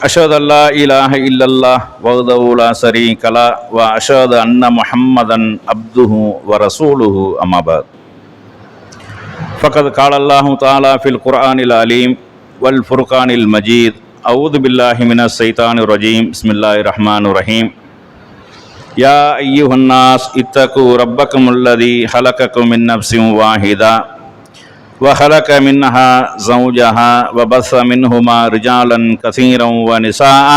أشهد أن لا إله إلا الله وحده لا شريك له وأشهد أن محمدا عبده ورسوله أما بعد. فقد قال الله تعالى في القرآن العليم والفرقان المجيد أعوذ بالله من الشيطان الرجيم بسم الله الرحمن الرحيم. يا أيها الناس اتقوا ربكم الذي خلقكم من نفس واحدة وخلق منها زوجها وبث منهما رجالا كثيرا ونساء.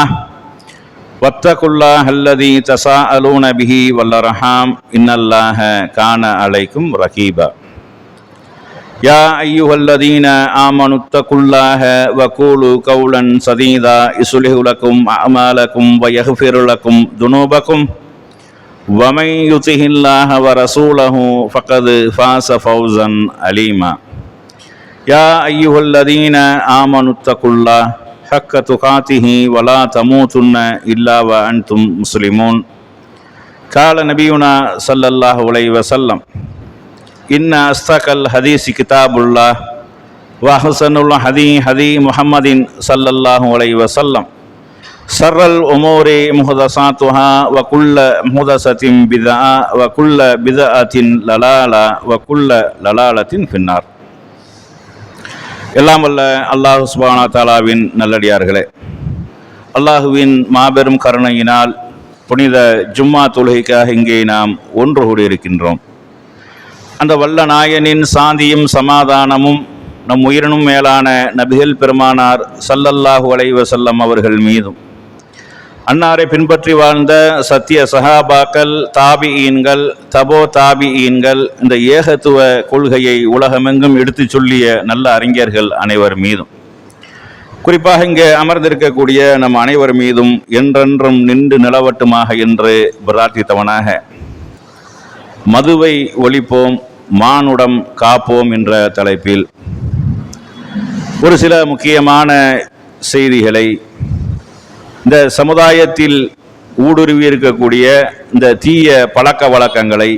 واتقوا الله الذي تساءلون به والأرحام. إن الله كان عليكم رقيبا يا أيها الذين آمنوا اتقوا الله وقولوا قولا سديدا. يصلح لكم أعمالكم ويغفر لكم ذنوبكم. ومن يطع الله ورسوله فقد فاز فوزا عليما. يا أيها الذين آمنوا اتقوا الله حق تقاته ولا تموتن إلا وأنتم مسلمون قال نبينا صلى الله عليه وسلم إن أصدق الحديث كتاب الله وأحسن الهدي هدي محمد صلى الله عليه وسلم شر الأمور محدثاتها وكل محدثة بدعة وكل بدعة ضلالة وكل ضلالة في النار எல்லாம் வல்ல அல்லாஹு சுபானா தாலாவின் நல்லடியார்களே. அல்லாஹுவின் மாபெரும் கருணையினால் புனித ஜும்மா தொழுகைக்காக இங்கே நாம் ஒன்று கூடியிருக்கின்றோம். அந்த வல்ல நாயனின் சாந்தியும் சமாதானமும் நம் உயிரினும் மேலான நபிகள் பெருமானார் சல்லல்லாஹு அலைவசல்லம் அவர்கள் மீதும் அன்னாரை பின்பற்றி வாழ்ந்த சத்திய சஹாபாக்கள் தாபியீன்கள் தபோ தாபியீன்கள் இந்த ஏகத்துவ கொள்கையை உலகமெங்கும் எடுத்துச் சொல்லிய நல்ல அறிஞர்கள் அனைவர் மீதும். குறிப்பாக இங்கே அமர்ந்திருக்கக்கூடிய நம் அனைவர் மீதும் என்றென்றும் நின்று நிலவட்டுமாக என்று பிரார்த்தித்தவனாக மதுவை ஒழிப்போம் மானுடம் காப்போம் என்ற தலைப்பில் ஒரு சில முக்கியமான செய்திகளை இந்த சமுதாயத்தில் ஊடுருவி இருக்கக்கூடிய இந்த தீய பழக்க வழக்கங்களை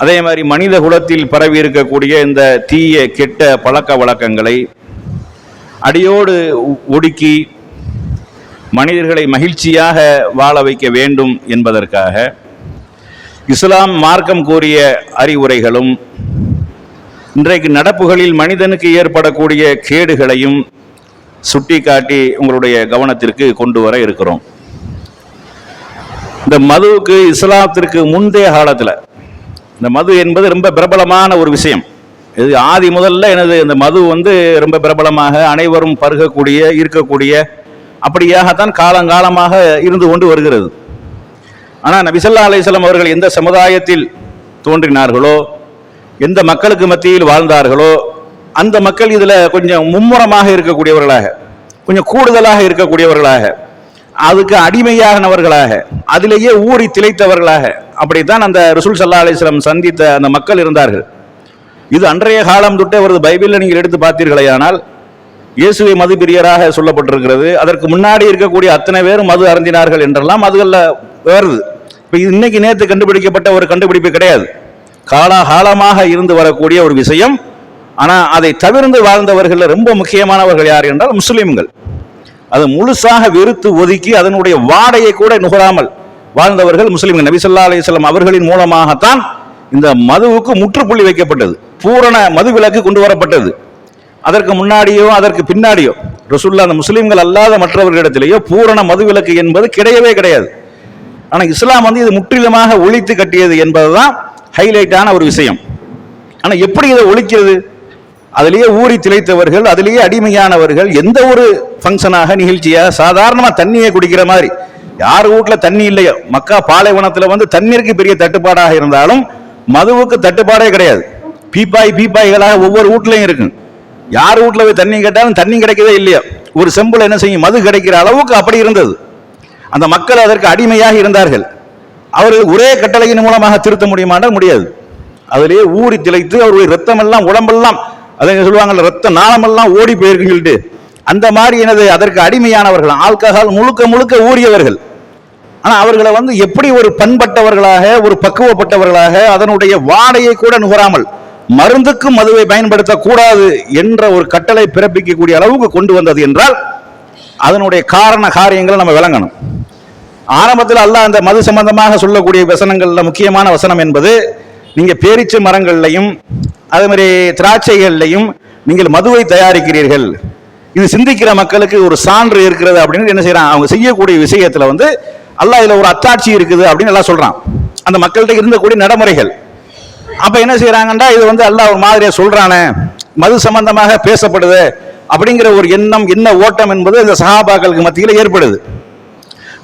அதே மாதிரி மனித குலத்தில் பரவி இருக்கக்கூடிய இந்த தீய கெட்ட பழக்க வழக்கங்களை அடியோடு ஒடுக்கி மனிதர்களை மகிழ்ச்சியாக வாழ வைக்க வேண்டும் என்பதற்காக இஸ்லாம் மார்க்கம் கூறிய அறிவுரைகளும் இன்றைக்கு நடப்புகளில் மனிதனுக்கு ஏற்படக்கூடிய கேடுகளையும் சுட்டிக்காட்டி உங்களுடைய கவனத்திற்கு கொண்டு வர இருக்கிறோம். இந்த மதுவுக்கு இஸ்லாத்திற்கு முந்தைய காலத்தில் இந்த மது என்பது ரொம்ப பிரபலமான ஒரு விஷயம். இது ஆதி முதல்ல எனது இந்த மது வந்து ரொம்ப பிரபலமாக அனைவரும் பருகக்கூடிய இருக்கக்கூடிய அப்படியாகத்தான் காலங்காலமாக இருந்து கொண்டு வருகிறது. ஆனால் நபிசல்லா அலிஸ்லாம் அவர்கள் எந்த சமுதாயத்தில் தோன்றினார்களோ எந்த மக்களுக்கு மத்தியில் வாழ்ந்தார்களோ அந்த மக்கள் இதில் கொஞ்சம் மும்முரமாக இருக்கக்கூடியவர்களாக கொஞ்சம் கூடுதலாக இருக்கக்கூடியவர்களாக அதுக்கு அடிமையானவர்களாக அதிலேயே ஊறி திளைத்தவர்களாக அப்படித்தான் அந்த ரிசுல் சல்லா அலிஸ்லாம் சந்தித்த அந்த மக்கள் இருந்தார்கள். இது அன்றைய காலம் தொட்டே அவரது பைபிளில் நீங்கள் எடுத்து பார்த்தீர்களே ஆனால் இயேசுவை மது பிரியராக சொல்லப்பட்டிருக்கிறது. அதற்கு முன்னாடி இருக்கக்கூடிய அத்தனை பேரும் மது அருந்தினார்கள் என்றெல்லாம் அதுகளில் வருது. இப்போ இது இன்னைக்கு நேற்று கண்டுபிடிக்கப்பட்ட ஒரு கண்டுபிடிப்பு கிடையாது. காலாகாலமாக இருந்து வரக்கூடிய ஒரு விஷயம் ஆனால் அதை தவிர்ந்து வாழ்ந்தவர்கள் ரொம்ப முக்கியமானவர்கள் யார் என்றால் முஸ்லீம்கள். அது முழுசாக வெறுத்து ஒதுக்கி அதனுடைய வாடையை கூட நுகராமல் வாழ்ந்தவர்கள் முஸ்லீம்கள். நபிசல்லா அலிஸ்லாம் அவர்களின் மூலமாகத்தான் இந்த மதுவுக்கு முற்றுப்புள்ளி வைக்கப்பட்டது. பூரண மது விலக்கு கொண்டு வரப்பட்டது. அதற்கு முன்னாடியோ அதற்கு பின்னாடியோ ரசுல்லா அந்த முஸ்லீம்கள் அல்லாத மற்றவர்களிடத்திலேயோ பூரண மது விலக்கு என்பது கிடையவே கிடையாது. ஆனால் இஸ்லாம் வந்து இது முற்றிலுமாக ஒழித்து கட்டியது என்பதுதான் ஹைலைட்டான ஒரு விஷயம். ஆனால் எப்படி இதை ஒழிக்கிறது? அதிலேயே ஊறி திளைத்தவர்கள் அதிலேயே அடிமையானவர்கள் எந்த ஒரு ஃபங்க்ஷனாக நிகழ்ச்சியாக சாதாரணமாக தண்ணியை குடிக்கிற மாதிரி. யார் வீட்டில் தண்ணி இல்லையோ மக்கா பாலைவனத்தில் வந்து தண்ணீருக்கு பெரிய தட்டுப்பாடாக இருந்தாலும் மதுவுக்கு தட்டுப்பாடே கிடையாது. பீப்பாய் பீப்பாய்களாக ஒவ்வொரு வீட்லையும் இருக்கும். யார் வீட்டில் போய் தண்ணி கேட்டாலும் தண்ணி கிடைக்கவே இல்லையோ. ஒரு செம்பில் என்ன செய்யும்? மது கிடைக்கிற அளவுக்கு அப்படி இருந்தது. அந்த மக்கள் அதற்கு அடிமையாக இருந்தார்கள். அவர்கள் ஒரே கட்டளையின் மூலமாக திருத்த முடியுமானால் முடியாது. அதிலேயே ஊறி திளைத்து அவருடைய ரத்தமெல்லாம் உடம்பெல்லாம் அதை சொல்லுவாங்கல்ல ரத்த நாளமெல்லாம் ஓடி போயிருக்குன்னு சொல்லிட்டு அந்த மாதிரி எனது அதற்கு அடிமையானவர்கள் ஆல்கஹால் முழுக்க முழுக்க ஊறியவர்கள். ஆனால் அவர்களை வந்து எப்படி ஒரு பண்பட்டவர்களாக ஒரு பக்குவப்பட்டவர்களாக அதனுடைய வாடையை கூட நுகராமல் மருந்துக்கும் மதுவை பயன்படுத்தக்கூடாது என்ற ஒரு கட்டளை பிறப்பிக்கக்கூடிய அளவுக்கு கொண்டு வந்தது என்றால் அதனுடைய காரண காரியங்களை நம்ம விளங்கணும். ஆரம்பத்தில் அல்லாஹ் அந்த மது சம்பந்தமாக சொல்லக்கூடிய வசனங்களில் முக்கியமான வசனம் என்பது நீங்கள் பேரிச்சை மரங்கள்லையும் அதே மாதிரி திராட்சைகள்லையும் நீங்கள் மதுவை தயாரிக்கிறீர்கள். இது சிந்திக்கிற மக்களுக்கு ஒரு சான்று இருக்கிறது அப்படின்னு என்ன செய்யறான் அவங்க செய்யக்கூடிய விஷயத்துல வந்து அல்லா இதுல ஒரு அத்தாட்சி இருக்குது அப்படின்னு எல்லாம் சொல்றான். அந்த மக்கள்கிட்ட இருந்தக்கூடிய நடைமுறைகள். அப்ப என்ன செய்யறாங்கன்னா இது வந்து அல்லாஹ் ஒரு மாதிரியா சொல்றானே மது சம்பந்தமாக பேசப்படுது அப்படிங்கிற ஒரு எண்ணம் என்ன ஓட்டம் என்பது இந்த சஹாபாக்களுக்கு மத்தியில் ஏற்படுது.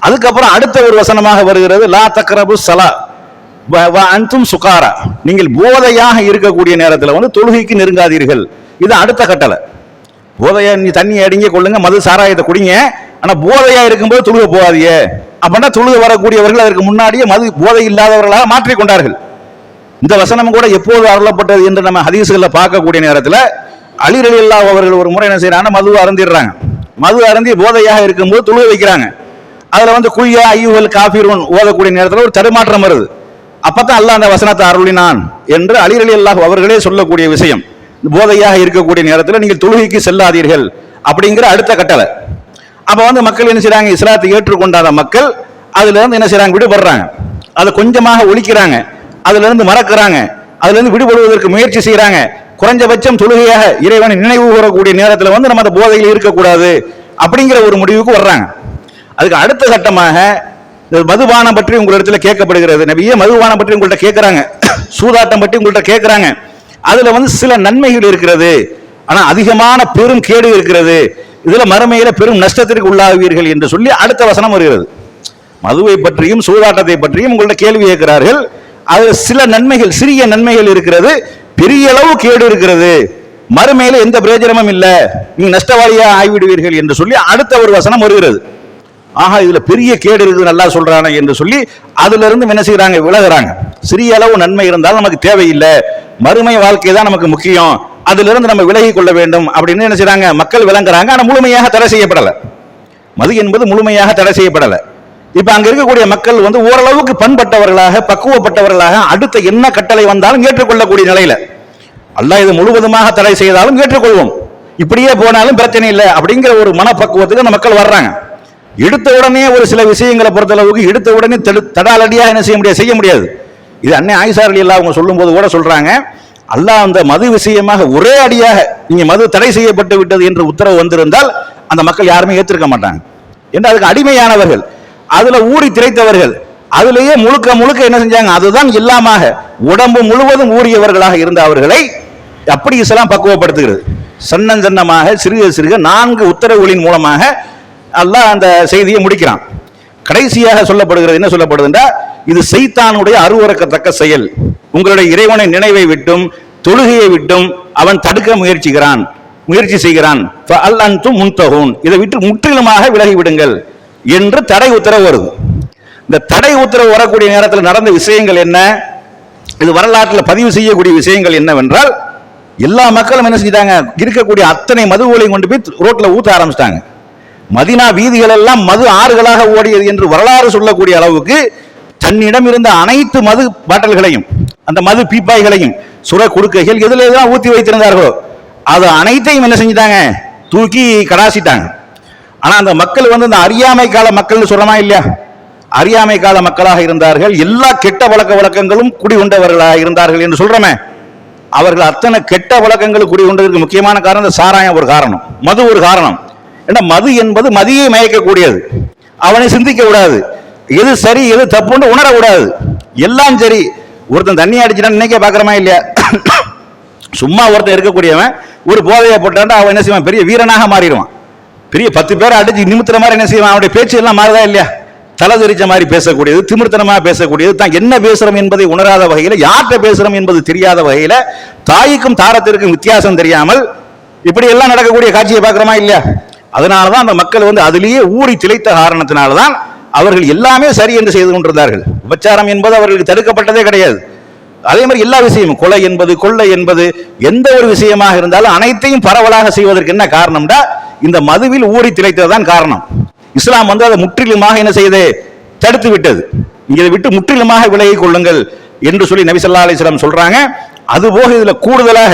அதுக்கப்புறம் அடுத்த ஒரு வசனமாக வருகிறது லா தக்ரபு சலா வ- வ அன்தும் சுகாரா. நீங்கள் போதையாக இருக்கக்கூடிய நேரத்தில் வந்து தொழுகைக்கு நெருங்காதீர்கள். இது அடுத்த கட்டளை. போதையா நீ தண்ணி அடிங்க கொள்ளுங்க மது சாராயத்தை குடிங்க. ஆனால் போதையா இருக்கும்போது தொழுக போகாதியே அப்படின்னா தொழுக வரக்கூடியவர்கள் அதற்கு முன்னாடியே மது போதை இல்லாதவர்களாக மாற்றிக் கொண்டார்கள். இந்த வசனம் கூட எப்போது அருளப்பட்டது என்று நம்ம ஹதீசுகளில் பார்க்கக்கூடிய நேரத்தில் அலிரலி அல்லாஹ் அவர்கள் ஒரு முறை என்ன செய்யறாங்கன்னா மது அருந்திடுறாங்க. மது அருந்தி போதையாக இருக்கும்போது தொழுக வைக்கிறாங்க. அதில் வந்து குய்யா ஐயுவல் காஃபிரூன் ஓதக்கூடிய நேரத்தில் ஒரு தடுமாற்றம் வருது. அப்பதான் அல்லாஹ் அந்த வசனத்தை அருளினான் என்று அலிரலி அல்லாஹ் அவர்களே சொல்லக்கூடிய விஷயம். போதையாக இருக்கக்கூடிய நேரத்தில் நீங்கள் தொழுகைக்கு செல்லாதீர்கள் அப்படிங்கிற அடுத்த கட்டளை. அப்போ வந்து மக்கள் என்ன செய்றாங்க? இஸ்லாத்தை ஏற்றுக்கொண்டாத மக்கள் அதுல இருந்து என்ன செய்றாங்க? விடுபடுறாங்க. அதை கொஞ்சமாக ஒழிக்கிறாங்க. அதுல இருந்து மறக்கிறாங்க. அதுல இருந்து விடுபடுவதற்கு முயற்சி செய்கிறாங்க குறைஞ்சபட்சம் தொழுகையாக இறைவனை நினைவு கூறக்கூடிய நேரத்தில் வந்து நம்ம அந்த போதையில் இருக்கக்கூடாது அப்படிங்கிற ஒரு முடிவுக்கு வர்றாங்க. அதுக்கு அடுத்த கட்டமாக மதுபானம் பற்றி உங்களிடத்துல கேட்கப்படுகிறது. நபியே மதுபானம் பற்றி உங்கள்கிட்ட கேட்கறாங்க. சூதாட்டம் பற்றி உங்கள்கிட்ட கேட்கறாங்க. அதுல வந்து சில நன்மைகள் இருக்கிறது. ஆனா அதிகமான பெரும் கேடு இருக்கிறது. இதுல மறுமையில பெரும் நஷ்டத்திற்கு உள்ளாகுவீர்கள் என்று சொல்லி அடுத்த வசனம் வருகிறது. மதுவை பற்றியும் சூதாட்டத்தை பற்றியும் உங்கள்ட்ட கேள்வி கேட்கிறார்கள். அதுல சில நன்மைகள் சிறிய நன்மைகள் இருக்கிறது. பெரிய அளவு கேடு இருக்கிறது. மறுமையில எந்த பிரயோஜனமும் இல்லை. நீ நஷ்டவாளியா ஆகிவிடுவீர்கள் என்று சொல்லி அடுத்த ஒரு வசனம் வருகிறது. ஆஹா இதுல பெரிய கேடு இருக்குது நல்லா சொல்றானே என்று சொல்லி அதுல இருந்து என்ன செய்யறாங்க விலகுறாங்க. சிறிய அளவு நன்மை இருந்தாலும் நமக்கு தேவையில்லை. மறுமை வாழ்க்கை தான் நமக்கு முக்கியம். அதுல இருந்து நம்ம விலகி கொள்ள வேண்டும் அப்படின்னு என்ன செய்யறாங்க மக்கள் விளங்குறாங்க. ஆனா முழுமையாக தடை செய்யப்படலை. மது என்பது முழுமையாக தடை செய்யப்படலை. இப்ப அங்க இருக்கக்கூடிய மக்கள் வந்து ஓரளவுக்கு பண்பட்டவர்களாக பக்குவப்பட்டவர்களாக அடுத்த என்ன கட்டளை வந்தாலும் ஏற்றுக்கொள்ளக்கூடிய நிலையில. அல்ல இது முழுவதுமாக தடை செய்தாலும் ஏற்றுக்கொள்வோம். இப்படியே போனாலும் பிரச்சனை இல்லை அப்படிங்கிற ஒரு மனப்பக்குவத்துக்கு அந்த மக்கள் வர்றாங்க. எடுத்த உடனே ஒரு சில விஷயங்களை பொறுத்தளவுக்கு எடுத்த உடனே தடு- தடாலடியா என்ன செய்ய முடியாது செய்ய முடியாது. இது அன்னை ஆயிசார் அலி அல்லா அவங்க சொல்லும்போது கூட சொல்கிறாங்க அல்லாஹ் அந்த மது விஷயமாக ஒரே அடியாக நீங்கள் மது தடை செய்யப்பட்டு விட்டது என்று உத்தரவு வந்திருந்தால் அந்த மக்கள் யாருமே ஏற்றிருக்க மாட்டாங்க. என்று அதுக்கு அடிமையானவர்கள் அதில் ஊறி திரைத்தவர்கள் அதுலேயே முழுக்க முழுக்க என்ன செஞ்சாங்க? அதுதான் இல்லாமல் உடம்பு முழுவதும் ஊறியவர்களாக இருந்த அவர்களை அப்படி இஸ்லாம் பக்குவப்படுத்துகிறது. சன்னஞ்சன்னமாக சிறுக சிறுக நான்கு உத்தரவுகளின் மூலமாக அல்லாஹ் அந்த செய்தியை முடிக்கிறான். கடைசியாக சொல்லப்படுகிறது என்ன சொல்லப்படுதுன்றா இது செய்தானுடைய அருவறுக்கத்தக்க செயல். உங்களுடைய இறைவனை நினைவை விட்டும் தொழுகையை விட்டும் அவன் தடுக்க முயற்சிக்கிறான். முயற்சி செய்கிறான். அல் அன்தும் இதை விட்டு முற்றிலுமாக விலகி விடுங்கள் என்று தடை உத்தரவு வருது. இந்த தடை உத்தரவு வரக்கூடிய நேரத்தில் நடந்த விஷயங்கள் என்ன? இது வரலாற்றில் பதிவு செய்யக்கூடிய விஷயங்கள் என்னவென்றால் எல்லா மக்களும் என்ன செஞ்சிட்டாங்க? இருக்கக்கூடிய அத்தனை மதுகளையும் கொண்டு போய் ரோட்டில் ஊத்த ஆரம்பிச்சிட்டாங்க. மதினா வீதிகள் எல்லாம் மது ஆறுகளாக ஓடியது என்று வரலாறு சொல்லக்கூடிய அளவுக்கு தன்னிடம் இருந்த அனைத்து மது பாட்டல்களையும் அந்த மது பீப்பாய்களையும் சுர குடுக்கைகள் எதுல எல்லாம் ஊத்தி வைத்திருந்தார்களோ அது அனைத்தையும் என்ன செஞ்சிட்டாங்க? தூக்கி கடாசிட்டாங்க. ஆனா அந்த மக்கள் வந்து இந்த அறியாமை கால மக்கள்னு சொல்கிறோமா இல்லையா? அறியாமை கால மக்களாக இருந்தார்கள். எல்லா கெட்ட வழக்க வழக்கங்களும் குடிகொண்டவர்களாக இருந்தார்கள் என்று சொல்கிறோமே அவர்கள் அத்தனை கெட்ட வழக்கங்கள் குடிகொண்டதற்கு முக்கியமான காரணம் இந்த சாராயம் ஒரு காரணம். மது ஒரு காரணம். ஏன்னா மது என்பது மதியை மயக்கக்கூடியது. அவனை சிந்திக்க கூடாது. எது சரி எது தப்புன்னு உணரக்கூடாது. எல்லாம் சரி. ஒருத்தன் தண்ணி அடிச்சுட்டான்னு நினைக்க பார்க்குறமா இல்லையா? சும்மா ஒருத்தன் இருக்கக்கூடியவன் ஒரு போதையை போட்டான் அவன் என்ன செய்வான்? பெரிய வீரனாக மாறிடுவான். பெரிய பத்து பேரை அடிச்சு நிமித்துற மாதிரி என்ன செய்வான்? அவனுடைய பேச்சு எல்லாம் மாறுதா இல்லையா? தலதெரிச்ச மாதிரி பேசக்கூடியது திமிர்த்தனமாக பேசக்கூடியது. தான் என்ன பேசுறோம் என்பதை உணராத வகையில் யார்கிட்ட பேசுகிறோம் என்பது தெரியாத வகையில் தாய்க்கும் தாரத்திற்கும் வித்தியாசம் தெரியாமல் இப்படி எல்லாம் நடக்கக்கூடிய காட்சியை பார்க்குறோமா இல்லையா? அதனாலதான் அந்த மக்கள் வந்து அதிலேயே ஊறி திளைத்த காரணத்தினால்தான் அவர்கள் எல்லாமே சரி என்று செய்து கொண்டிருந்தார்கள். உபச்சாரம் என்பது அவர்களுக்கு தடுக்கப்பட்டதே கிடையாது. அதே மாதிரி எல்லா விஷயமும் கொலை என்பது கொள்ளை என்பது எந்த ஒரு விஷயமாக இருந்தாலும் அனைத்தையும் பரவலாக செய்வதற்கு என்ன காரணம்டா? இந்த மதுவில் ஊறி திளைத்ததுதான் காரணம். இஸ்லாம் வந்து அதை முற்றிலுமாக என்ன செய்து தடுத்து விட்டது. இங்கே இதை விட்டு முற்றிலுமாக விலகி கொள்ளுங்கள் என்று சொல்லி நபிசல்லா அலிஸ்லாம் சொல்றாங்க. அதுபோக இதுல கூடுதலாக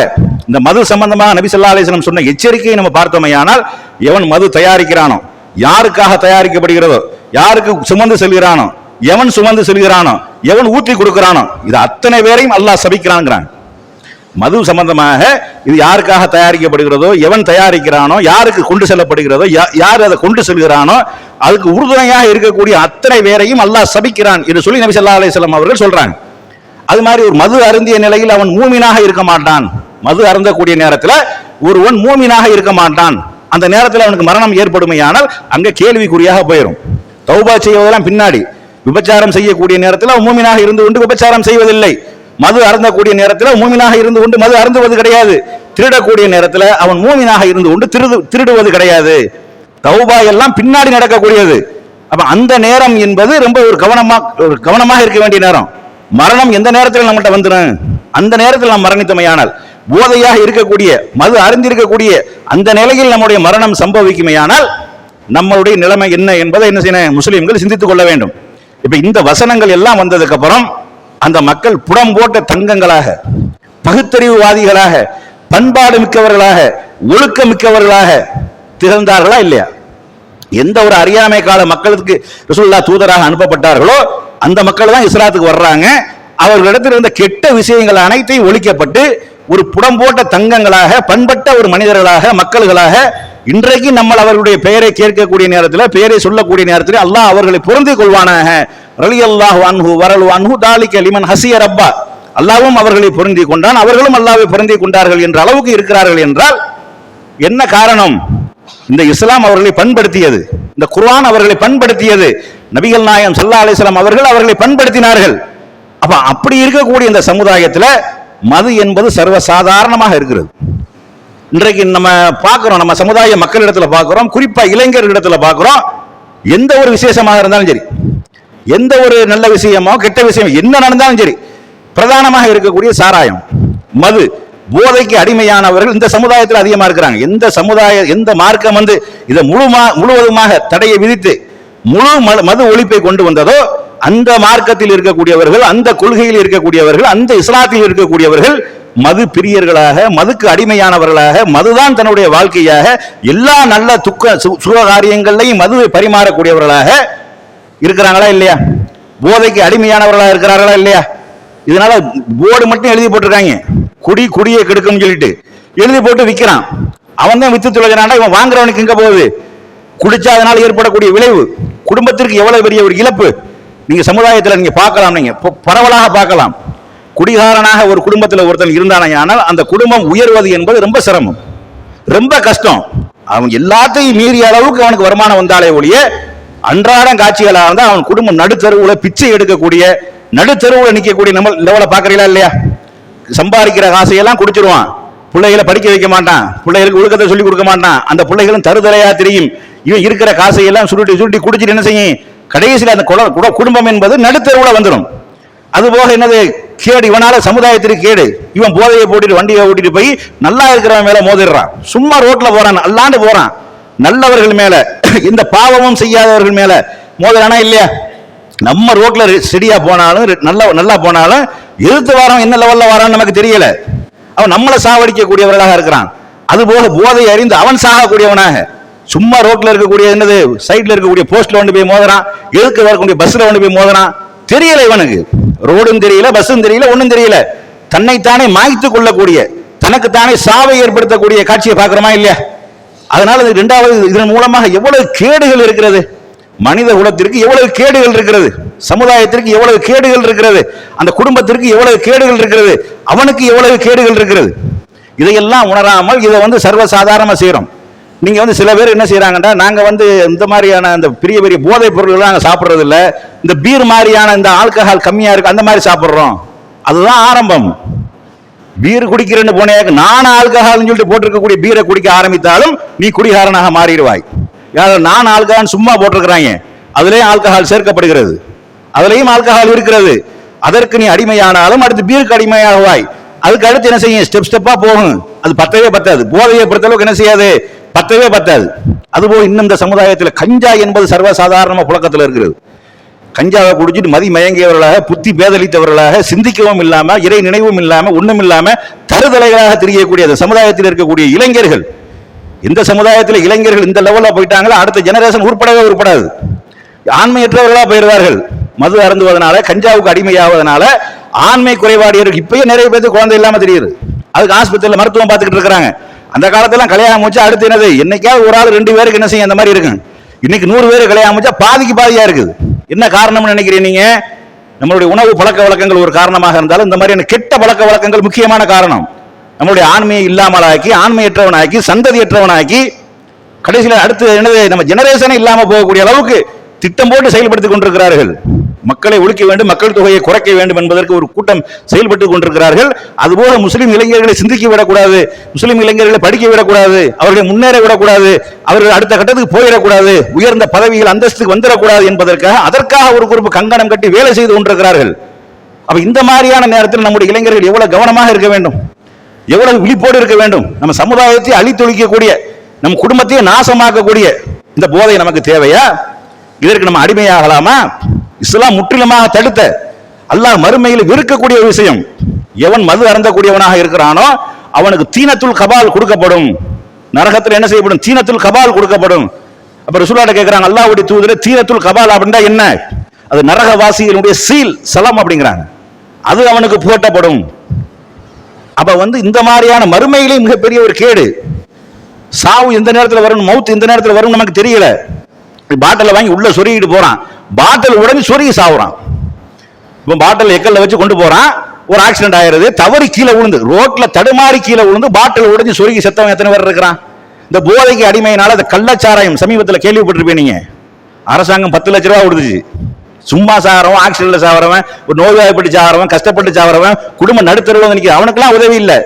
இந்த மது சம்பந்தமாக நபி ஸல்லல்லாஹு சொன்ன எச்சரிக்கையை நம்ம பார்த்தோமையானால் எவன் மது தயாரிக்கிறானோ யாருக்காக தயாரிக்கப்படுகிறதோ யாருக்கு சுமந்து செல்கிறானோ எவன் சுமந்து செல்கிறானோ எவன் ஊற்றி கொடுக்கிறானோ இது அத்தனை பேரையும் அல்லாஹ் சபிக்கிறான்ங்கிறான். மது சம்பந்தமாக இது யாருக்காக தயாரிக்கப்படுகிறதோ எவன் தயாரிக்கிறானோ யாருக்கு கொண்டு செல்லப்படுகிறதோ யா- யார் அதை கொண்டு செல்கிறானோ அதுக்கு உறுதுணையாக இருக்கக்கூடிய அத்தனை பேரையும் அல்லாஹ் சபிக்கிறான் என்று சொல்லி நபி ஸல்லல்லாஹு அலிஸ்லாம் அவர்கள் சொல்றாங்க. அது மாதிரி ஒரு மது அருந்திய நிலையில் அவன் மூமினாக இருக்க மாட்டான். மது அருந்தக்கூடிய நேரத்தில் ஒருவன் மூமினாக இருக்க மாட்டான். அந்த நேரத்தில் அவனுக்கு மரணம் ஏற்படுமையானால் அங்கே கேள்விக்குறியாக போயிடும் தௌபா செய்வதெல்லாம் பின்னாடி. விபச்சாரம் செய்யக்கூடிய நேரத்தில் அவன் மூமினாக இருந்து கொண்டு விபச்சாரம் செய்வதில்லை. மது அருந்தக்கூடிய நேரத்தில் மூமினாக இருந்து கொண்டு மது அருந்துவது கிடையாது. திருடக்கூடிய நேரத்தில் அவன் மூமினாக இருந்து கொண்டு திருடு திருடுவது கிடையாது. தௌபா எல்லாம் பின்னாடி நடக்கக்கூடியது. அப்ப அந்த நேரம் என்பது ரொம்ப ஒரு கவனமா ஒரு கவனமாக இருக்க வேண்டிய நேரம். மரணம் எந்த நேரத்தில் நம்மகிட்ட வந்துடும் அந்த நேரத்தில் நாம் மரணித்தமையானால். போதையாக இருக்கக்கூடிய மது அறிந்திருக்கக்கூடிய அந்த நிலையில் நம்முடைய மரணம் சம்பவிக்குமையானால் நம்மளுடைய நிலைமை என்ன என்பதை என்ன செய்யணும் முஸ்லீம்கள் சிந்தித்துக் கொள்ள வேண்டும். இப்ப இந்த வசனங்கள் எல்லாம் வந்ததுக்கு அப்புறம் அந்த மக்கள் புடம் போட்ட தங்கங்களாக பகுத்தறிவுவாதிகளாக பண்பாடு மிக்கவர்களாக ஒழுக்க மிக்கவர்களாக திகழ்ந்தார்களா இல்லையா? எந்த ஒரு அறியாமை கால மக்களுக்கு ரசூலுல்லாஹ் தூதராக அனுப்பப்பட்டார்களோ அந்த மக்கள் தான் இஸ்லாத்துக்கு வர்றாங்க. அவர்களிடத்தில் இருந்த கெட்ட விஷயங்கள் அனைத்தையும் ஒழிக்கப்பட்டு ஒரு புடம் போட்ட தங்கங்களாக பண்பட்ட ஒரு மனிதர்களாக மக்கள்களாக இன்றைக்கு நம்ம அவர்களுடைய பெயரை கேட்கக்கூடிய நேரத்தில் பெயரை சொல்லக்கூடிய நேரத்தில் அல்லாஹ் அவர்களை பொருந்திக் கொள்வானாக. ரலியல்லாஹு அன்ஹு வரல் அன்ஹு தாலிக அலிமன் ஹசிய ரப்பா. அல்லாவும் அவர்களை பொருந்தி கொண்டான். அவர்களும் அல்லாவை பொருந்தி கொண்டார்கள் என்ற அளவுக்கு இருக்கிறார்கள் என்றால் என்ன காரணம்? இந்த இஸ்லாம் அவர்களை பண்படுத்தியது. இந்த குர்ஆன் அவர்களை பண்படுத்தியது. நபிகள் நாயகம் சல்லா அலிஸ்லாம் அவர்கள் அவர்களை பண்படுத்தினார்கள். அப்ப அப்படி இருக்கக்கூடிய இந்த சமுதாயத்துல மது என்பது சர்வ சாதாரணமாக இருக்கிறது. இன்றைக்கு நம்ம பார்க்கிறோம் நம்ம சமுதாய மக்களிடத்துல பார்க்குறோம் குறிப்பா இளைஞர்களிடத்தில் பார்க்குறோம். எந்த ஒரு விசேஷமாக இருந்தாலும் சரி எந்த ஒரு நல்ல விஷயமோ கெட்ட விஷயம் என்ன நடந்தாலும் சரி பிரதானமாக இருக்கக்கூடிய சாராயம் மது. போதைக்கு அடிமையானவர்கள் இந்த சமுதாயத்தில் அதிகமாக இருக்கிறாங்க. எந்த சமுதாய எந்த மார்க்கம் வந்து இதை முழுமா முழுவதுமாக தடையை விதித்து முழு மது ஒழிப்பை கொண்டு வந்ததோ அந்த மார்க்கத்தில் இருக்கக்கூடியவர்கள் அந்த கொள்கையில் இருக்கக்கூடியவர்கள் அந்த இஸ்லாத்தில் இருக்கக்கூடியவர்கள் மது பிரியர்களாக மதுக்கு அடிமையானவர்களாக மதுதான் தன்னுடைய வாழ்க்கையாக எல்லா நல்ல துக்க சு- சுக காரியங்கள்லையும் மதுவை பரிமாறக்கூடியவர்களாக இருக்கிறாங்களா இல்லையா? போதைக்கு அடிமையானவர்களாக இருக்கிறார்களா இல்லையா? இதனால போர்டு மட்டும் எழுதி போட்டிருக்காங்க. குடி குடியை கெடுக்கும்னு சொல்லிட்டு எழுதி போட்டு விற்கிறான் அவன் தான் வித்து தொலைகிறான்டா இவன் வாங்குறவனுக்கு எங்க போகுது? குடிச்சா அதனால் ஏற்படக்கூடிய விளைவு. குடும்பத்திற்கு எவ்வளவு பெரிய ஒரு இழப்பு? நீங்க சமுதாயத்தில் நீங்க பார்க்கலாம் நீங்க பரவலாக பார்க்கலாம். குடிகாரனாக ஒரு குடும்பத்தில் ஒருத்தன் இருந்தானே ஆனால் அந்த குடும்பம் உயர்வது என்பது ரொம்ப சிரமம். ரொம்ப கஷ்டம். அவன் எல்லாத்தையும் மீறிய அளவுக்கு அவனுக்கு வருமானம் வந்தாலே ஒழிய அன்றாடம் காட்சிகளாக இருந்தால் அவன் குடும்பம் நடுத்தருவுல பிச்சை எடுக்கக்கூடிய நடுத்தருவுல நிற்கக்கூடிய நம்ம லெவலை பார்க்குறீங்களா இல்லையா? சம்பாதிக்கிற காசையெல்லாம் குடிச்சிருவான். பிள்ளைகளை படிக்க வைக்க மாட்டான். பிள்ளைகளுக்கு ஒழுக்கத்தை சொல்லி கொடுக்க மாட்டான். அந்த பிள்ளைகளும் தருதலையா தெரியும். இவன் இருக்கிற காசையெல்லாம் சுருட்டி சுருட்டி குடிச்சிட்டு என்ன செய்யும்? கடைசியில் அந்த குட குட- குடும்பம் என்பது நடுத்தருவில் வந்துடும். அது போக என்னது? கேடு. இவனால சமுதாயத்திற்கு கேடு. இவன் போதையை போட்டுட்டு வண்டியை ஓட்டிட்டு போய் நல்லா இருக்கிறவன் மேல மோதிடுறான். சும்மா ரோட்ல போறான். அல்லாண்டு போறான். நல்லவர்கள் மேல இந்த பாவமும் செய்யாதவர்கள் மேல மோதிரானா இல்லையா? நம்ம ரோட்ல செடியா போனாலும் நல்லா நல்லா போனாலும் எழுத்து வாரம் என்ன லெவல்ல வரான்னு நமக்கு தெரியல. அவன் நம்மளை சாவடிக்கக்கூடியவர்களாக இருக்கிறான். அது போதை அறிந்து அவன் சாகக்கூடியவனாக. சும்மா ரோட்ல இருக்கக்கூடிய என்னது சைட்ல இருக்கக்கூடிய போஸ்ட்ல கொண்டு போய் மோதுறான். எதுக்கு வரக்கூடிய பஸ்ல கொண்டு போய் மோதுறான்? தெரியல இவனுக்கு. ரோடும் தெரியல பஸ்ஸும் தெரியல ஒன்றும் தெரியல. தன்னைத்தானே மாய்த்து கொள்ளக்கூடிய தனக்குத்தானே சாவை ஏற்படுத்தக்கூடிய காட்சியை பார்க்குறோமா இல்லையா? அதனால இது இரண்டாவது இதன் மூலமாக எவ்வளவு கேடுகள் இருக்கிறது? மனித குலத்திற்கு எவ்வளவு கேடுகள் இருக்கிறது? சமுதாயத்திற்கு எவ்வளவு கேடுகள் இருக்கிறது? அந்த குடும்பத்திற்கு எவ்வளவு கேடுகள் இருக்கிறது? அவனுக்கு எவ்வளவு கேடுகள் இருக்கிறது? இதையெல்லாம் உணராமல் இதை வந்து சர்வசாதாரணமாக செய்கிறோம் நீங்கள் வந்து சில பேர் என்ன செய்கிறாங்கன்னா நாங்கள் வந்து இந்த மாதிரியான இந்த பெரிய பெரிய போதைப் பொருட்கள் நாங்கள் சாப்பிட்றது இல்லை இந்த பீர் மாதிரியான இந்த ஆல்கஹால் கம்மியாக இருக்குது அந்த மாதிரி சாப்பிட்றோம். அதுதான் ஆரம்பம். பீர் குடிக்கிறேன்னு போனேன் நான் ஆல்கஹால்னு சொல்லிட்டு போட்டிருக்கக்கூடிய பீரை குடிக்க ஆரம்பித்தாலும் நீ குடிகாரனாக மாறிடுவாய். நான் ஆல்கஹால் சும்மா போட்டிருக்கிறாங்க. அதுலேயும் ஆல்கஹால் சேர்க்கப்படுகிறது. அதுலேயும் ஆல்கஹால் இருக்கிறது. அதற்கு நீ அடிமையானாலும் அடுத்து பீருக்கு அடிமையாகுவாய். அதுக்கு அடுத்து என்ன செய்யும்? ஸ்டெப் ஸ்டெப்பா போகும். அது பத்தவே பத்தாது. போதையை பொறுத்தளவுக்கு என்ன செய்யாது? பத்தவே பத்தாது. அதுபோல் இன்னும் இந்த சமுதாயத்தில் கஞ்சா என்பது சர்வசாதாரணமாக புழக்கத்தில் இருக்கிறது. கஞ்சாவை குடிச்சிட்டு மதி மயங்கியவர்களாக புத்தி பேதலித்தவர்களாக சிந்திக்கவும் இல்லாமல் இறை நினைவும் இல்லாமல் ஒன்றும் இல்லாமல் தருதலைகளாக தெரியக்கூடிய அந்த சமுதாயத்தில் இருக்கக்கூடிய இளைஞர்கள் இந்த சமுதாயத்தில் இளைஞர்கள் இந்த லெவலில் போயிட்டாங்களோ? அடுத்த ஜெனரேஷன் உருப்படவே உருப்படாது. ஆண்மையற்றவர்களாக போயிடுவார்கள். மது அருந்துவதனால கஞ்சாவுக்கு அடிமையாவதனால ஆண்மை குறைபாடு இப்பயே நிறைய பேருக்கு குழந்தை இல்லாமல் தெரியுது. அதுக்கு ஆஸ்பத்திரியில் மருத்துவம் பார்த்துக்கிட்டு இருக்கிறாங்க. அந்த காலத்துல கல்யாணம் முடிச்சா அடுத்து என்னது? என்னைக்காவது ஒரு ஆள் ரெண்டு பேருக்கு என்ன செய்யும்? அந்த மாதிரி இருக்கு இன்னைக்கு நூறு பேர் கல்யாணம் முடிச்சா பாதிக்கு பாதியா இருக்குது. என்ன காரணம்னு நினைக்கிறீங்க நீங்க? நம்மளுடைய உணவு பழக்க வழக்கங்கள் ஒரு காரணமாக இருந்தாலும் இந்த மாதிரியான கெட்ட பழக்க வழக்கங்கள் முக்கியமான காரணம். நம்மளுடைய ஆண்மையை இல்லாமலாக்கி ஆண்மையற்றவனாக்கி சந்ததியற்றவனாக்கி கடைசியில் அடுத்து என்னது நம்ம ஜெனரேஷனே இல்லாமல் போகக்கூடிய அளவுக்கு திட்டம் போட்டு செயல்படுத்திக் கொண்டிருக்கிறார்கள். மக்களை ஒழிக்க வேண்டும் மக்கள் தொகையை குறைக்க வேண்டும் என்பதற்கு ஒரு கூட்டம் செயல்பட்டுக் கொண்டிருக்கிறார்கள். அதுபோல முஸ்லீம் இளைஞர்களை சிந்திக்க விடக்கூடாது முஸ்லீம் இளைஞர்களை படிக்க விடக்கூடாது அவர்களை முன்னேற விடக்கூடாது அவர்கள் அடுத்த கட்டத்துக்கு போயிடக்கூடாது உயர்ந்த பதவிகள் அந்தஸ்துக்கு வந்துடக்கூடாது என்பதற்காக அதற்காக ஒரு குறிப்பு கங்கணம் கட்டி வேலை செய்து கொண்டிருக்கிறார்கள். அப்ப இந்த மாதிரியான நேரத்தில் நம்முடைய இளைஞர்கள் எவ்வளவு கவனமாக இருக்க வேண்டும்? எவ்வளவு விழிப்போடு இருக்க வேண்டும்? நம்ம சமுதாயத்தை அழித்தொழிக்கக்கூடிய நம் குடும்பத்தையே நாசமாக்கக்கூடிய இந்த போதை நமக்கு தேவையா? இதற்கு நம்ம அடிமையாகலாமா? இஸ்லாம் முற்றிலுமாக தடுத்த அல்லாஹ் மறுமையில் விற்கக்கூடிய ஒரு விஷயம். எவன் மது அருந்தக்கூடியவனாக இருக்கிறானோ அவனுக்கு தீனத்துள் கபால் கொடுக்கப்படும். நரகத்தில் என்ன செய்யப்படும்? தீனத்துள் கபால் கொடுக்கப்படும். அப்ப ரசூலாட்ட கேட்கிறாங்க அல்லாவுடைய தூதரே தீனத்துள் கபால் அப்படின்னா என்ன? அது நரகவாசிகளுடைய சீல் சலம் அப்படிங்கிறாங்க. அது அவனுக்கு போட்டப்படும் அப்ப வந்து இந்த மாதிரியான மறுமையிலே மிகப்பெரிய ஒரு கேடு. சாவு எந்த நேரத்தில் வரும் மவுத் எந்த நேரத்தில் வரும் நமக்கு தெரியல. பாட்டில் வாங்கி உள்ள சொருகிட்டு போறான். பாட்டில் உடனே சொருகி சாவுறான். இப்போ பாட்டில் எக்கல்ல வச்சு கொண்டு போறான். ஒரு ஆக்சிடென்ட் ஆயிருது தவறி கீழே விழுந்து ரோட்ல தடுமாறி கீழே விழுந்து பாட்டில் உடைஞ்சு சொருகி செத்தவன் எத்தனை பேர் இருக்கிறான்? இந்த போதைக்கு அடிமையினால அந்த கள்ளச்சாராயம் சமீபத்தில் கேள்விப்பட்டிருப்பேன் நீங்க. அரசாங்கம் பத்து லட்ச ரூபா விடுதுச்சு சும்மா சாகிறவன் ஆக்சிடென்ட்ல சாகிறவன் ஒரு நோய்வாய்ப்பட்டு சாகிறவன் கஷ்டப்பட்டு சாகிறவன் குடும்பம் நடுத்தருவில் வந்து அவனுக்கெல்லாம் உதவி இல்லை.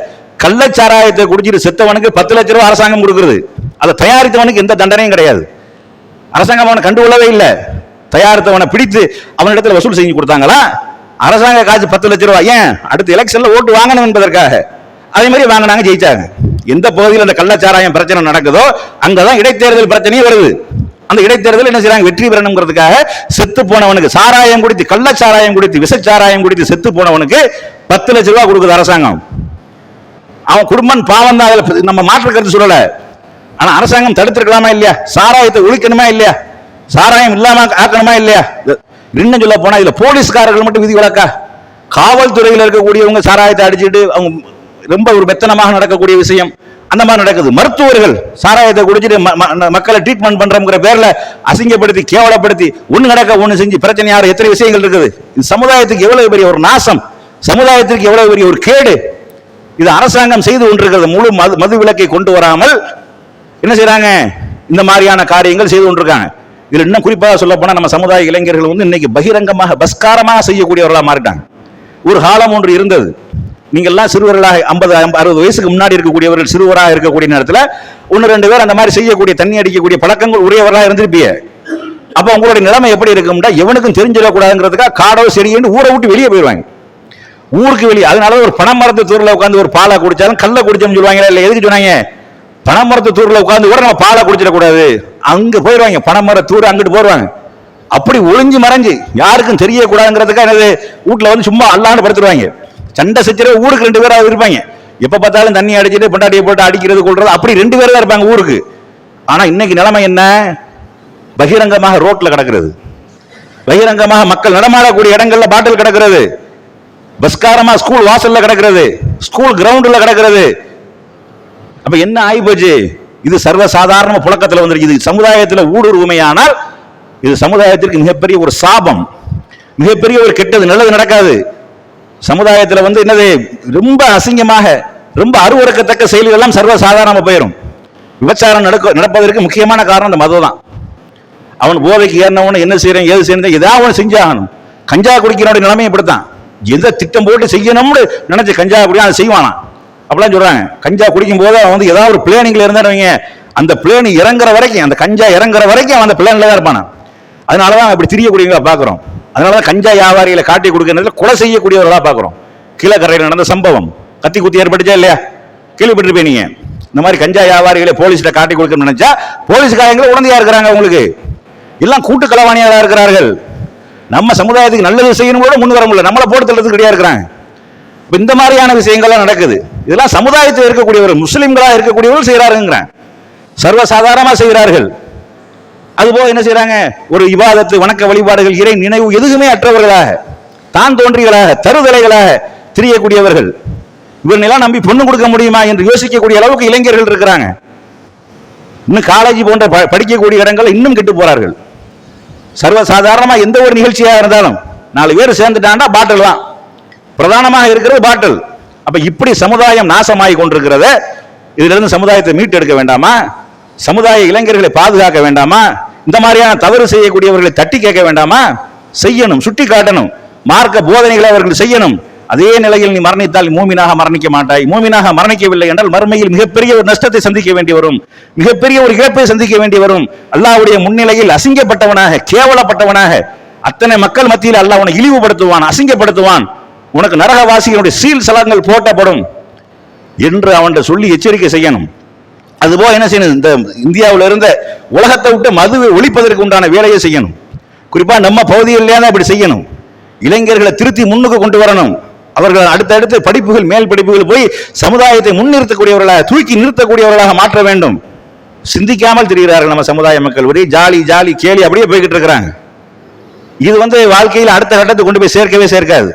கள்ளச்சாராயத்தை குடிச்சிட்டு செத்தவனுக்கு பத்து லட்ச ரூபா அரசாங்கம் கொடுக்குறது. அதை தயாரித்தவனுக்கு எந்த தண்டனையும் கிடையாது. அரசாங்கம் அவனை கண்டுகொள்ளவே இல்லை. தயாரித்தவனை பிடித்து அவனிடத்தில் வசூல் செஞ்சு கொடுத்தாங்களா? அரசாங்க காசு பத்து லட்ச ரூபா. ஏன்? அடுத்த எலெக்ஷன்ல ஓட்டு வாங்கணும் என்பதற்காக. அதே மாதிரி வாங்கினாங்க ஜெயிச்சாங்க. எந்த பகுதியில் அந்த கள்ளச்சாராயம் பிரச்சனை நடக்குதோ அங்கதான் இடைத்தேர்தல் பிரச்சனையே வருது. அந்த இடைத்தேர்தல் என்ன செய்யறாங்க வெற்றி பெறணுங்கிறதுக்காக செத்து போனவனுக்கு சாராயம் குடித்து கள்ளச்சாராயம் குடித்து விசச்சாராயம் குடித்து செத்து போனவனுக்கு பத்து லட்ச ரூபாய் கொடுக்குது அரசாங்கம். அவன் குடும்பம் பாவம் தான். நம்ம மாற்று கருத்து சொல்லல. ஆனா அரசாங்கம் தடுத்திருக்கலாமா இல்லையா? சாராயத்தை ஒழிக்கணுமா இல்லையா? சாராயம் இல்லாம ஆக்கணுமா இல்லையா? இன்னும் சொல்ல போனா இதுல போலீஸ்காரர்கள் மட்டும் விதி விளக்கா காவல்துறையில் இருக்கக்கூடியவங்க சாராயத்தை அடிச்சுட்டு அவங்க ரொம்ப ஒரு பெத்தனமாக நடக்கக்கூடிய விஷயம். அந்த மாதிரி நடக்குது. மருத்துவர்கள் சாராயத்தை குடிச்சிட்டு ம- ம- மக்களை ட்ரீட்மெண்ட் பண்றோங்கிற பேர்ல அசிங்கப்படுத்தி கேவலப்படுத்தி ஒண்ணு நடக்க ஒண்ணு செஞ்சு பிரச்சனை யார் எத்தனை விஷயங்கள் இருக்குது? இது சமுதாயத்துக்கு எவ்வளவு பெரிய ஒரு நாசம்? சமுதாயத்திற்கு எவ்வளவு பெரிய ஒரு கேடு? இது அரசாங்கம் செய்து கொண்டிருக்கிறது முழு மது மது விலக்கை கொண்டு வராமல் என்ன செய்யறாங்க இந்த மாதிரியான காரியங்கள் செய்து கொண்டிருக்காங்க. இதுல இன்னும் குறிப்பாக சொல்ல போனா நம்ம சமுதாய இளைஞர்கள் வந்து இன்னைக்கு பகிரங்கமாக பஸ்காரமாக செய்யக்கூடியவர்களாக மாறிட்டாங்க. ஒரு காலம் ஒன்று இருந்தது. நீங்கள்லாம் சிறுவர்களாக ஐம்பது அறுபது வயசுக்கு முன்னாடி இருக்கக்கூடியவர்கள் சிறுவராக இருக்கக்கூடிய நேரத்தில் ஒன்று ரெண்டு பேர் அந்த மாதிரி செய்யக்கூடிய தண்ணி அடிக்கக்கூடிய பழக்கங்கள் உரியவர்களாக இருந்திருப்பிய. அப்போ உங்களுடைய நிலைமை எப்படி இருக்கும்னா எவனுக்கும் தெரிஞ்சிடக்கூடாதுங்கிறதுக்காக காடோ செடியன்னு ஊரை விட்டு வெளியே போயிடுவாங்க ஊருக்கு வெளியே அதனால ஒரு பனைமரத்து தூரில் உட்காந்து ஒரு பாலை குடிச்சாலும் கல்ல குடிச்சோம்னு சொல்லுவாங்களா இல்லை எதுக்கு சொன்னாங்க? பனைமரத்து தூரில் உட்காந்து கூட நம்ம பாலை குடிச்சிடக்கூடாது. அங்கே போயிடுவாங்க பனைமர தூர் அங்கிட்டு போயிடுவாங்க அப்படி ஒளிஞ்சு மறைஞ்சு யாருக்கும் தெரியக்கூடாதுங்கிறதுக்காக என்னது? வீட்டில் வந்து சும்மா அல்லாண்டு படுத்துருவாங்க. சண்டை செஞ்சிட ஊருக்கு ரெண்டு பேராக இருப்பாங்க. எப்ப பார்த்தாலும் தண்ணி அடிச்சிட்டு பொண்டாட்டியை போட்டு அடிக்கிறது கொள்றது அப்படி ரெண்டு பேர் தான் இருப்பாங்க ஊருக்கு. ஆனா இன்னைக்கு நிலைமை என்ன? பகிரங்கமாக ரோட்ல கிடக்கிறது. பகிரங்கமாக மக்கள் நடமாடக்கூடிய இடங்கள்ல பாட்டில் கிடக்கிறது. பஸ்காரமா ஸ்கூல் வாசல்ல கிடக்கிறது. ஸ்கூல் கிரவுண்ட்ல கிடக்கிறது. அப்ப என்ன ஆகி போச்சு இது சர்வசாதாரண புழக்கத்தில் வந்திருக்கு. இது சமுதாயத்தில் ஊடுருவமையானால் இது சமுதாயத்திற்கு மிகப்பெரிய ஒரு சாபம். மிகப்பெரிய ஒரு கெட்டது நல்லது நடக்காது. சமுதாயத்தில் வந்து என்னது ரொம்ப அசிங்கமாக ரொம்ப அருவறுக்கத்தக்க செயல்கள் எல்லாம் சர்வசாதாரணமா போயிடும் விபச்சாரம் நடக்க நடப்பதற்கு முக்கியமான காரணம் இந்த மதம் தான். அவன் போதைக்கு ஏறினவனு என்ன செய்யறேன் ஏது செய்யணும் ஏதாவது ஒன்று செஞ்சாகணும் கஞ்சா குடிக்கிறவனுடைய நிலைமை இப்படித்தான். எந்த திட்டம் போட்டு செய்யணும்னு நினைச்சு கஞ்சா குடி அதை செய்வானாம். அப்படிலாம் சொல்றாங்க. கஞ்சா குடிக்கும் போது அவன் வந்து ஏதாவது ஒரு பிளேனிங்ல இருந்தாருவீங்க அந்த பிளேன் இறங்குற வரைக்கும் அந்த கஞ்சா இறங்குற வரைக்கும் அவன் அந்த பிளேன்ல தான் இருப்பானா அதனாலதான் தான் இப்படி திரியக்கூடியவங்க பார்க்குறோம். அதனால தான் கஞ்சா வியாபாரிகளை காட்டி கொடுக்கறதுல கொலை செய்யக்கூடியவர்களா பார்க்குறோம். கீழக்கரையில் நடந்த சம்பவம். கத்தி குத்தி ஏற்பட்டுச்சா இல்லையா? கேள்விப்பட்டிருப்பீங்க நீங்க. இந்த மாதிரி கஞ்சா வியாபாரிகளை போலீஸ்கிட்ட காட்டி கொடுக்கணும்னு நினைச்சா போலீஸ்காரங்க உடந்தையா இருக்கிறாங்க உங்களுக்கு எல்லாம் கூட்டு களவாணியாளா இருக்கிறார்கள். நம்ம சமுதாயத்துக்கு நல்லது செய்யணும் கூட முன் வர முடியல. நம்மளை போட்டு தள்ளதுக்கு கிடையாது இருக்கிறாங்க. இப்போ இந்த மாதிரியான விஷயங்கள்லாம் நடக்குது. இதெல்லாம் சமுதாயத்தில் இருக்கக்கூடியவர் முஸ்லிம்களா இருக்கக்கூடியவர்கள் செய்யறாருங்கிறேன் சர்வசாதாரணமாக செய்கிறார்கள். அதுபோக என்ன செய்யறாங்க ஒரு விவாதத்து வணக்க வழிபாடுகள் இறை நினைவு எதுவுமே அற்றவர்களாக தான் தோன்றிகளாக தருதலைகளாக திரியக்கூடியவர்கள். இவர்களெல்லாம் நம்பி பொண்ணு கொடுக்க முடியுமா என்று யோசிக்கக்கூடிய அளவுக்கு இளைஞர்கள் இருக்கிறாங்க. இன்னும் காலேஜ் போன்ற ப- படிக்கக்கூடிய இடங்கள் இன்னும் கெட்டு போறார்கள். சர்வசாதாரணமாக எந்த ஒரு நிகழ்ச்சியாக இருந்தாலும் நாலு பேர் சேர்ந்துட்டாண்டா பாட்டில் தான். பிரதானமாக இருக்கிறது பாட்டில். அப்ப இப்படி சமுதாயம் நாசமாகி கொண்டிருக்கிறத இதிலிருந்து சமுதாயத்தை மீட்டெடுக்க வேண்டாமா? சமுதாய இளைஞர்களை பாதுகாக்க வேண்டாமா? இந்த மாதிரியான தவறு செய்யக்கூடியவர்களை தட்டி கேட்க வேண்டாமா? செய்யணும் சுட்டி காட்டணும் மார்க்க போதனைகளை அவர்கள் செய்யணும். அதே நிலையில் நீ மரணித்தால் மூமினாக மரணிக்க மாட்டாய். மூமினாக மரணிக்கவில்லை என்றால் மறுமையில் மிகப்பெரிய ஒரு நஷ்டத்தை சந்திக்க வேண்டி வரும். மிகப்பெரிய ஒரு இழப்பை சந்திக்க வேண்டி வரும். அல்லாவுடைய முன்னிலையில் அசிங்கப்பட்டவனாக கேவலப்பட்டவனாக அத்தனை மக்கள் மத்தியில் அல்லா உன்னை இழிவுபடுத்துவான் அசிங்கப்படுத்துவான். உனக்கு நரகவாசிகளுடைய சீல் சலங்கள் போட்டப்படும் என்று அவன்கிட்ட சொல்லி எச்சரிக்கை செய்யணும். அதுபோக என்ன செய்யணும்? இந்த இந்தியாவில் இருந்த உலகத்தை விட்டு மது ஒழிப்பதற்கு உண்டான வேலையை செய்யணும். குறிப்பாக நம்ம பகுதியிலே தான் இப்படி செய்யணும். இளைஞர்களை திருத்தி முன்னுக்கு கொண்டு வரணும். அவர்கள் அடுத்தடுத்து படிப்புகள் மேல் படிப்புகள் போய் சமுதாயத்தை முன்னிறுத்தக்கூடியவர்களாக தூக்கி நிறுத்தக்கூடியவர்களாக மாற்ற வேண்டும். சிந்திக்காமல் திரிகிறார்கள் நம்ம சமுதாய மக்கள். ஒரே ஜாலி ஜாலி கேலி அப்படியே போய்கிட்டு இருக்கிறாங்க. இது வந்து வாழ்க்கையில் அடுத்த கட்டத்தை கொண்டு போய் சேர்க்கவே சேர்க்காது.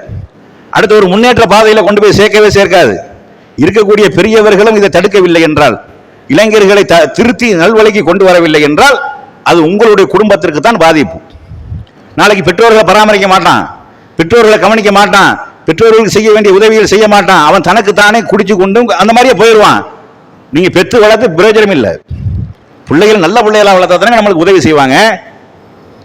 அடுத்த ஒரு முன்னேற்ற பாதையில் கொண்டு போய் சேர்க்கவே சேர்க்காது. இருக்கக்கூடிய பெரியவர்களும் இதை தடுக்கவில்லை என்றால் இளைஞர்களை த- திருத்தி நல்வழிக்கு கொண்டு வரவில்லை என்றால் அது உங்களுடைய குடும்பத்திற்கு தான் பாதிப்பு. நாளைக்கு பெற்றோர்களை பராமரிக்க மாட்டான். பெற்றோர்களை கவனிக்க மாட்டான். பெற்றோர்களுக்கு செய்ய வேண்டிய உதவிகள் செய்ய மாட்டான். அவன் தனக்கு தானே குடிச்சு கொண்டு அந்த மாதிரியே போயிடுவான் நீங்கள் பெற்று வளர்த்து பிரயோஜனம் இல்லை. பிள்ளைகள் நல்ல பிள்ளைகளாக வளர்த்தா தானே நம்மளுக்கு உதவி செய்வாங்க.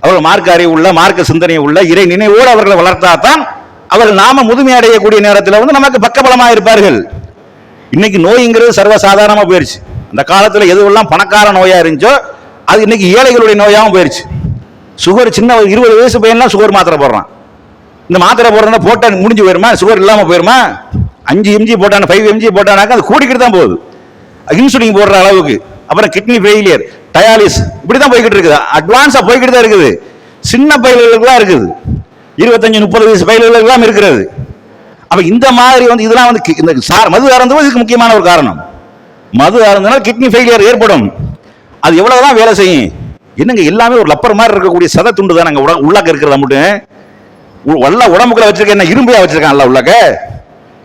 அவர்கள் மார்க்க அறிவு உள்ள மார்க்க சிந்தனை உள்ள இறை நினைவோடு அவர்களை வளர்த்தாதான் அவர்கள் நாம முதுமை அடையக்கூடிய நேரத்தில் வந்து நமக்கு பக்கபலமாக இருப்பார்கள். இன்னைக்கு நோய்ங்கிறது சர்வசாதாரணமாக போயிடுச்சு அந்த காலத்தில் எதுவெல்லாம் பணக்கார நோயாக இருந்துச்சோ அது இன்னைக்கு ஏழைகளுடைய நோயாகவும் போயிடுச்சு சுகர் சின்ன ஒரு இருபது வயசு பையன்லாம் சுகர் மாத்திரை போடுறான். இந்த மாத்திரை போடுறதா போட்டா முடிஞ்சு போயிருமா? சுகர் இல்லாமல் போயிருமா? அஞ்சு எம்ஜி போட்டான ஃபைவ் எம்ஜி போட்டானாக்கா அது கூடிக்கிட்டு தான் போகுது. இன்சுலின் போடுற அளவுக்கு. அப்புறம் கிட்னி ஃபெயிலியர் டயாலிஸ் இப்படி தான் போய்கிட்டு இருக்குது. அட்வான்ஸாக போய்கிட்டு தான் இருக்குது. சின்ன பயில்களுக்குலாம் இருக்குது. இருபத்தஞ்சு முப்பது வயசு பயில்களுக்கு இருக்கிறது. அப்போ இந்த மாதிரி வந்து இதெல்லாம் வந்து கி- இந்த சார் மது அருந்துவது இதுக்கு முக்கியமான ஒரு காரணம். மது அருந்தினால் கிட்னி ஃபெயிலியர் ஏற்படும். அது எவ்வளவுதான் வேலை செய்யும்? என்னங்க எல்லாமே ஒரு லப்பர் மாதிரி இருக்கக்கூடிய சத துண்டு தான் உள்ள உள்ளாக்க இருக்கிறத மட்டும் உ- வல்ல உடம்புக்குள்ள வச்சிருக்க என்ன இரும்பையா வச்சிருக்கான் அல்ல உள்ளாக்க?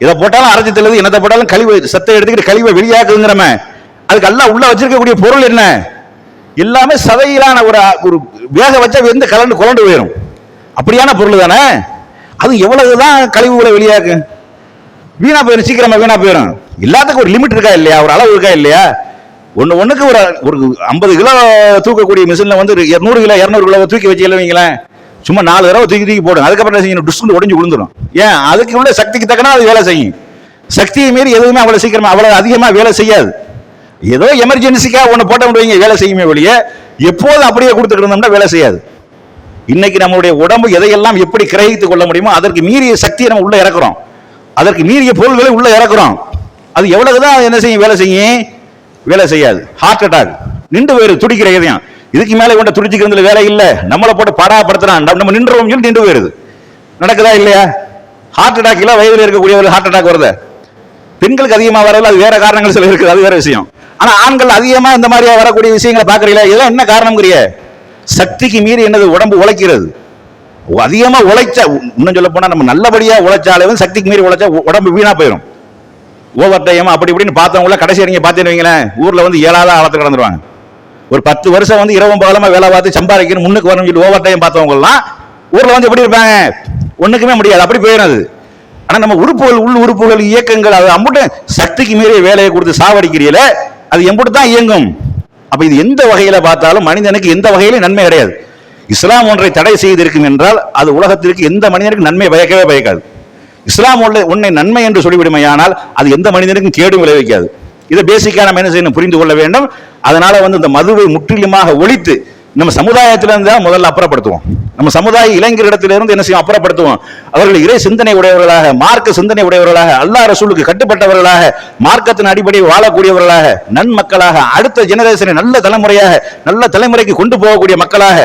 இதை போட்டாலும் அரைச்சி தெளிவு என்னத்தை போட்டாலும் கழிவு சத்தை எடுத்துக்கிட்டு கழிவை வெளியாக்குங்கிறம அதுக்கு எல்லாம் உள்ள வச்சிருக்கக்கூடிய பொருள் என்ன? எல்லாமே சதையிலான ஒரு ஒரு வேக வச்சா எந்த கலண்டு குழண்டு போயிடும் அப்படியான பொருள் தானே? அது எவ்வளவுதான் கழிவுகளை வெளியாக்கு? வீணா போயிடும் சீக்கிரமா வீணா போயிடும் எல்லாத்துக்கும் ஒரு லிமிட் இருக்கா இல்லையா? ஒரு அளவு இருக்கா இல்லையா? ஒன்று ஒன்றுக்கு ஒரு ஒரு ஐம்பது கிலோ தூக்கக்கூடிய மிஷினில் வந்து இரநூறு கிலோ இரநூறு கிலோ தூக்கி வச்சு வைங்களேன். சும்மா நாலு தடவை தூக்கி தூக்கி போடும் அதுக்கப்புறம் செய்யணும் டுஸ்க்கு உடஞ்சு விழுந்துடும் ஏன்? அதுக்கு உள்ள சக்திக்கு தக்கன அது வேலை செய்யும். சக்தியை மீறி எதுவுமே அவ்வளோ சீக்கிரமாக அவ்வளோ அதிகமாக வேலை செய்யாது. ஏதோ எமர்ஜென்சிக்காக ஒன்று போட்ட முடியுங்க வேலை செய்யுமே ஒழிய எப்போதும் அப்படியே கொடுத்துட்டு இருந்தோம்னா வேலை செய்யாது. இன்னைக்கு நம்மளுடைய உடம்பு எதையெல்லாம் எப்படி கிரகித்து கொள்ள முடியுமோ அதற்கு மீறிய சக்தியை நம்ம உள்ளே இறக்குறோம். அதற்கு மீறிய பொருள்களை உள்ள இறக்குறோம். அது எவ்வளவுதான் என்ன செய்யும்? வேலை செய்யும்? வேலை செய்யாது. ஹார்ட் அட்டாக் நின்று போயிரு துடிக்கிற இதயம் இதுக்கு மேல கொண்ட துடிச்சுக்கிறதுல வேலை இல்லை. நம்மளை போட்டு பாடாப்படுத்துறான். நம்ம- நம்ம நின்றுவோம் சொல்லி நின்று போயிருது. நடக்குதா இல்லையா? ஹார்ட் அட்டாக் இல்ல வயதில் இருக்கக்கூடிய ஒரு ஹார்ட் அட்டாக் வருது? பெண்களுக்கு அதிகமாக வரல அது வேற காரணங்கள் சில இருக்குது அது வேற விஷயம். ஆனால் ஆண்கள் அதிகமாக இந்த மாதிரியா வரக்கூடிய விஷயங்களை பார்க்குறீங்களா? இதெல்லாம் என்ன காரணம்ங்கிறிய? சக்திக்கு மீறி என்னது? உடம்பு உழைக்கிறது. அதிகமாக அதிகமா உழைச்சா இன்னும் சொல்ல போனா நம்ம நல்லபடியா உழைச்சாலே வந்து சக்திக்கு மீறி உழைச்சா உடம்பு வீணா போயிடும் ஓவர் டைம் அப்படி இப்படின்னு பார்த்தவங்கள கடைசி நீங்க பார்த்தேன்னு வைங்களேன் ஊர்ல வந்து ஏழாவது ஆழத்துக்கு கிடந்துருவாங்க ஒரு பத்து வருஷம் வந்து இரவும் பகலமா வேலை பார்த்து சம்பாதிக்கணும் முன்னுக்கு வரணும் சொல்லி ஓவர் டைம் பார்த்தவங்கலாம் ஊரில் ஊர்ல வந்து எப்படி இருப்பாங்க? ஒண்ணுக்குமே முடியாது அப்படி போயிடும் அது ஆனா நம்ம உறுப்புகள் உள் உறுப்புகள் இயக்கங்கள் அது அம்புட்டு சக்திக்கு மீறிய வேலையை கொடுத்து சாவடிக்கிறீங்களே அது எம்புட்டு தான் இயங்கும். அப்ப இது எந்த வகையில பார்த்தாலும் மனிதனுக்கு எந்த வகையிலும் நன்மை கிடையாது. இஸ்லாம் ஒன்றை தடை செய்திருக்கும் என்றால் அது உலகத்திற்கு எந்த மனிதனுக்கும் நன்மை பயக்கவே பயக்காது. இஸ்லாம் உள்ள உன்னை நன்மை என்று சொல்லிவிடுமையானால் அது எந்த மனிதனுக்கும் கேடும் விளைவிக்காது. இதை பேசிக்கான நம்ம என்ன செய்யணும்? புரிந்து கொள்ள வேண்டும். அதனால வந்து இந்த மதுவை முற்றிலுமாக ஒழித்து நம்ம சமுதாயத்திலிருந்து தான் முதல்ல அப்புறப்படுத்துவோம். நம்ம சமுதாய இளைஞரிடத்திலிருந்து என்ன செய்யும் அப்புறப்படுத்துவோம். அவர்கள் இறை சிந்தனை உடையவர்களாக மார்க்க சிந்தனை உடையவர்களாக அல்லா ரசூலுக்கு கட்டுப்பட்டவர்களாக மார்க்கத்தின் அடிப்படையில் வாழக்கூடியவர்களாக நன்மக்களாக அடுத்த ஜெனரேஷனை நல்ல தலைமுறையாக நல்ல தலைமுறைக்கு கொண்டு போகக்கூடிய மக்களாக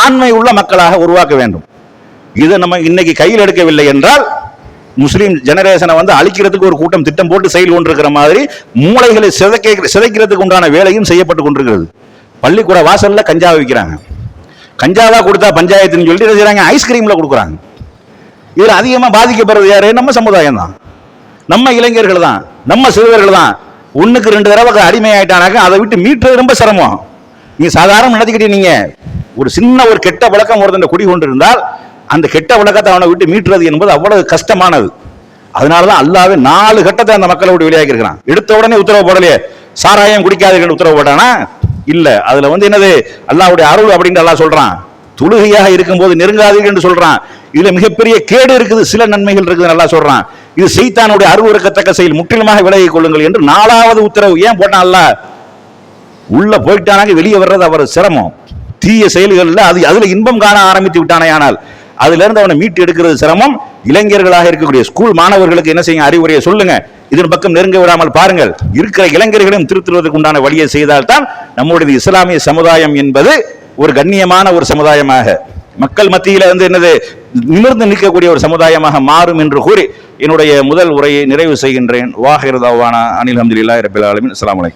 ஆண்மை உள்ள மக்களாக உருவாக்க வேண்டும். இதை நம்ம இன்னைக்கு கையில் எடுக்கவில்லை என்றால் முஸ்லீம் ஜெனரேஷனை வந்து அழிக்கிறதுக்கு ஒரு கூட்டம் திட்டம் போட்டு செயல் கொண்டிருக்கிற மாதிரி மூளைகளை சிதைக்க சிதைக்கிறதுக்கு உண்டான வேலையும் செய்யப்பட்டு கொண்டிருக்கிறது. பள்ளிக்கூட வாசல்ல கஞ்சாவை விற்கிறாங்க கஞ்சாவா கொடுத்தா பஞ்சாயத்துன்னு சொல்லிட்டு என்ன செய்றாங்க? ஐஸ்கிரீம்ல கொடுக்குறாங்க. இதுல அதிகமா பாதிக்கப்படுறது யாரு? நம்ம சமுதாயம் தான். நம்ம இளைஞர்கள் தான். நம்ம சிறுவர்கள் தான். ஒண்ணுக்கு ரெண்டு தடவை அடிமையாயிட்டானாக்க அதை விட்டு மீட்டுறது ரொம்ப சிரமம். நீங்க சாதாரண நடத்திக்கிட்டே நீங்கள் ஒரு சின்ன ஒரு கெட்ட பழக்கம் ஒருத்தன் குடி கொண்டு இருந்தால் அந்த கெட்ட பழக்கத்தை அவனை விட்டு மீட்டுறது என்பது அவ்வளவு கஷ்டமானது. அதனாலதான் அல்லாவே நாலு கட்டத்தை அந்த மக்களை விட்டு வெளியாகி இருக்கிறான் எடுத்த உடனே உத்தரவு போடலையே. சாராயம் குடிக்காதீர்கள் உத்தரவு போட்டானா? இல்ல. அதுல வந்து என்னது? அல்லாவுடைய அருள் அப்படின்னு அல்லாஹ் சொல்றான். தொழுகையாக இருக்கும்போது நெருங்காதீர்கள் என்று சொல்றான். இதுல மிகப்பெரிய கேடு இருக்குது சில நன்மைகள் இருக்குது நல்லா சொல்றான். இது செய்தானுடைய அருவருக்கத்தக்க செயல். முற்றிலுமாக விலகிக் கொள்ளுங்கள் என்று நாலாவது உத்தரவு ஏன் போட்டான் உள்ளே உள்ள போயிட்டானாங்க வெளியே வர்றது அவர் சிரமம். தீய செயல்களில் அது அதுல இன்பம் காண ஆரம்பித்து விட்டானே ஆனால் அதுல இருந்து அவனை மீட்டு எடுக்கிறது சிரமம். இளைஞர்களாக இருக்கக்கூடிய ஸ்கூல் மாணவர்களுக்கு என்ன செய்யும் அறிவுரையை சொல்லுங்க. இதன் பக்கம் நெருங்க விடாமல் பாருங்கள். இருக்கிற இளைஞர்களையும் திருத்துவதற்கு உண்டான வழியை செய்தால்தான் நம்முடைய இஸ்லாமிய சமுதாயம் என்பது ஒரு கண்ணியமான ஒரு சமுதாயமாக. மக்கள் மத்தியில் வந்து என்னது? நிமிர்ந்து நிற்கக்கூடிய ஒரு சமுதாயமாக மாறும் என்று கூறி என்னுடைய முதல் உரையை நிறைவு செய்கின்றேன். வாஹிர் அனில் அஹமதுல்லா ரபில் ஆலமின். அஸ்ஸலாமு